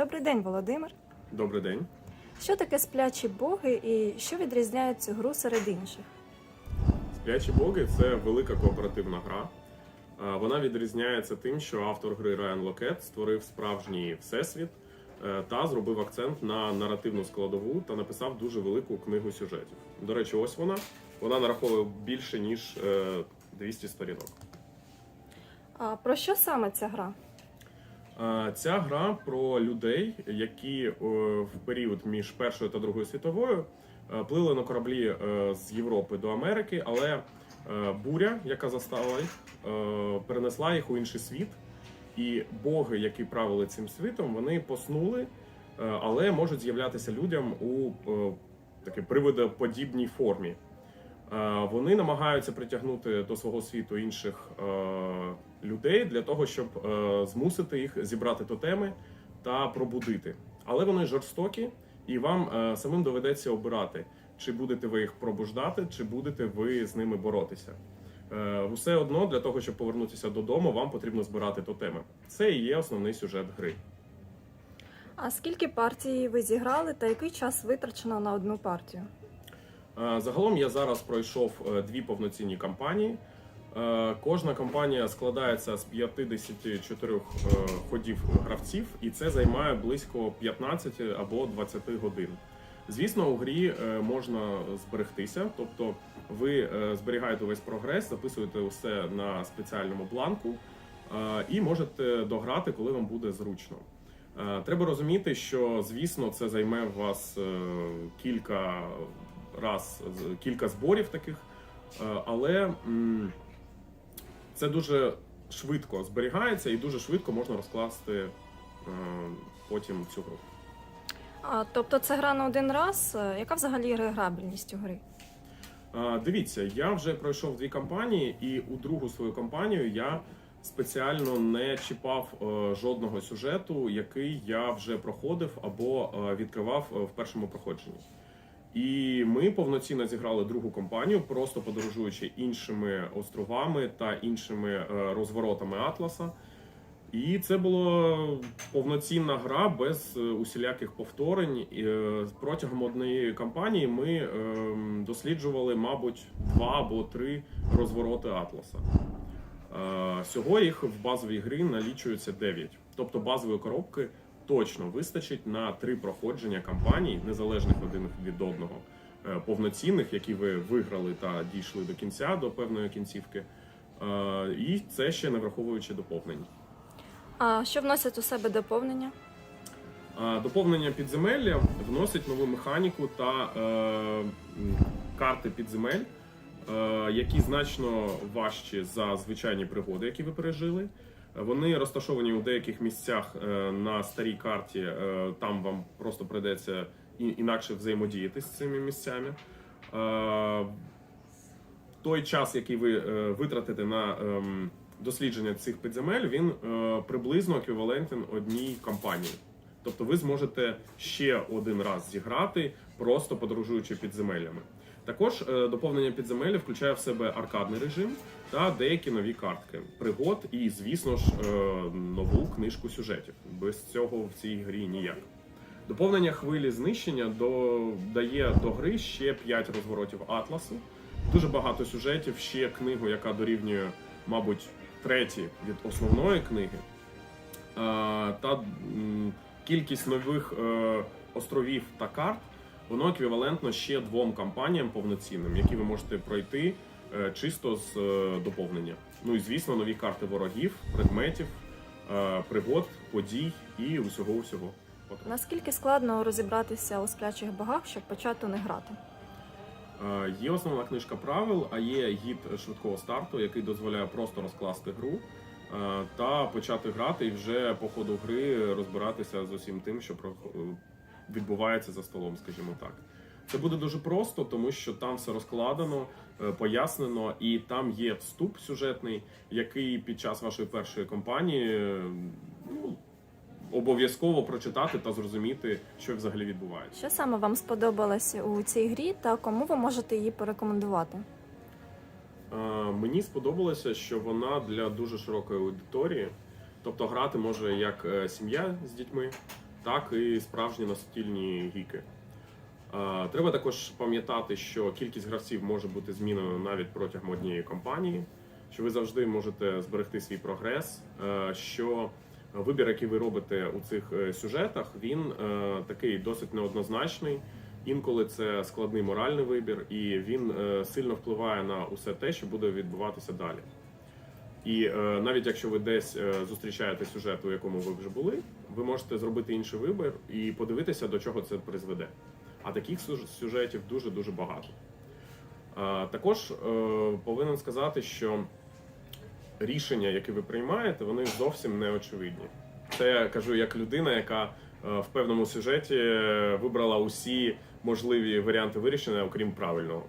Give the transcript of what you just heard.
Добрий день, Володимир. Добрий день. Що таке сплячі боги і що відрізняє цю гру серед інших? Сплячі боги це велика кооперативна гра. Е, Вона відрізняється тим, що автор гри Райан Локет створив справжній всесвіт е, та зробив акцент на наративну складову та написав дуже велику книгу сюжетів. До речі, ось вона. Вона нараховує більше ніж е, 200 сторінок. А про що саме ця гра? Е, Ця гра про людей, які е, в період між Першою та Другою світовою е, плили на кораблі з Європи до Америки, але буря, яка застала їх, перенесла їх у інший світ. І боги, які правили цим світом, вони поснули, але можуть з'являтися людям у такій привидоподібній формі. Вони намагаються притягнути до свого світу інших людей для того, щоб е, змусити їх зібрати тотеми та пробудити. Але вони жорстокі, і вам е, самим доведеться обирати, чи будете ви їх пробуждати, чи будете ви з ними боротися. Е, Усе одно для того, щоб повернутися додому, вам потрібно збирати тотеми. Це і є основний сюжет гри. А скільки партій ви зіграли та який час витрачено на одну партію? Загалом я зараз пройшов дві повноцінні кампанії. Е, Кожна кампанія складається з 54 е, ходів гравців, і це займає близько 15 або 20 годин. Звісно, у грі е, можна зберегтися, тобто ви зберігаєте весь прогрес, записуєте усе на спеціальному бланку і можете дограти, коли вам буде зручно. Треба розуміти, що звісно це займе у вас кілька раз кілька зборів таких, але це дуже швидко зберігається і дуже швидко можна розкласти е, потім цю гру. А, тобто це гра на один раз. Е, Яка взагалі реграбельність у гри? А, Дивіться, я вже пройшов дві кампанії, і у другу свою кампанію я спеціально не чіпав е, жодного сюжету, який я вже проходив або е, відкривав е, в першому проходженні. І ми повноцінно зіграли другу кампанію, просто подорожуючи іншими островами та іншими е, розворотами Атласа. І це була повноцінна гра без е, усіляких повторень. Е, Протягом однієї кампанії ми е, досліджували, мабуть, два або три розвороти Атласа. Всього їх в базовій грі налічується 9. Тобто базової коробки точно вистачить на три проходження кампаній, незалежних один від одного, е, повноцінних, які ви виграли та дійшли до кінця, до певної кінцівки. Е, І це ще не враховуючи доповнень. А що вносять у себе доповнення? Доповнення підземелля вносить нову механіку та е, карти підземель, е, які значно важчі за звичайні пригоди, які ви пережили. Вони розташовані у деяких місцях е, на старій карті. е, Там вам просто прийдеться інакше взаємодіяти з цими місцями. Е, Той час, який ви витратите на ем, дослідження цих підземель, він приблизно еквівалентен одній кампанії. Тобто ви зможете ще один раз зіграти, просто подорожуючи підземеллями. Також е, доповнення підземелля включає в себе аркадний режим та деякі нові картки пригод і, звісно ж, е, нову книжку сюжетів. Без цього в цій грі ніяк. Доповнення хвилі знищення до, дає до гри ще 5 розворотів атласу, дуже багато сюжетів, ще книгу, яка дорівнює, мабуть, треті від основної книги. Е, та кількість нових островів та карт воно еквівалентно ще двом кампаніям повноцінним, які ви можете пройти е, чисто з е, доповнення. Ну і звісно, нові карти ворогів, предметів, е, пригод, подій і усього усього. Наскільки складно розібратися у сплячих богах, щоб почати не грати? Є основна книжка правил, а є гід швидкого старту, який дозволяє просто розкласти гру та почати грати і вже по ходу гри розбиратися з усім тим, що відбувається за столом, скажімо так. Це буде дуже просто, тому що там все розкладено, е, пояснено, і там є вступ сюжетний, який під час вашої першої кампанії е, ну, обов'язково прочитати та зрозуміти, що взагалі відбувається. Що саме вам сподобалося у цій грі та кому ви можете її порекомендувати? Е, Мені сподобалося, що вона для дуже широкої аудиторії. Тобто грати може як сім'я з дітьми, так і справжні настільні гіки. Треба також пам'ятати, що кількість гравців може бути змінена навіть протягом однієї кампанії, що ви завжди можете зберегти свій прогрес, що вибір, який ви робите у цих е, сюжетах, він е, такий досить неоднозначний. Інколи це складний моральний вибір, і він е, сильно впливає на усе те, що буде відбуватися далі. І е, навіть якщо ви десь е, зустрічаєте сюжет, у якому ви вже були, ви можете зробити інший вибір і подивитися, до чого це призведе. А таких сюжетів дуже дуже багато. Е, також е, повинен сказати, що рішення, які ви приймаєте, вони зовсім не очевидні. Це я кажу як людина, яка е, в певному сюжеті е, вибрала усі можливі варіанти вирішення, окрім правильного.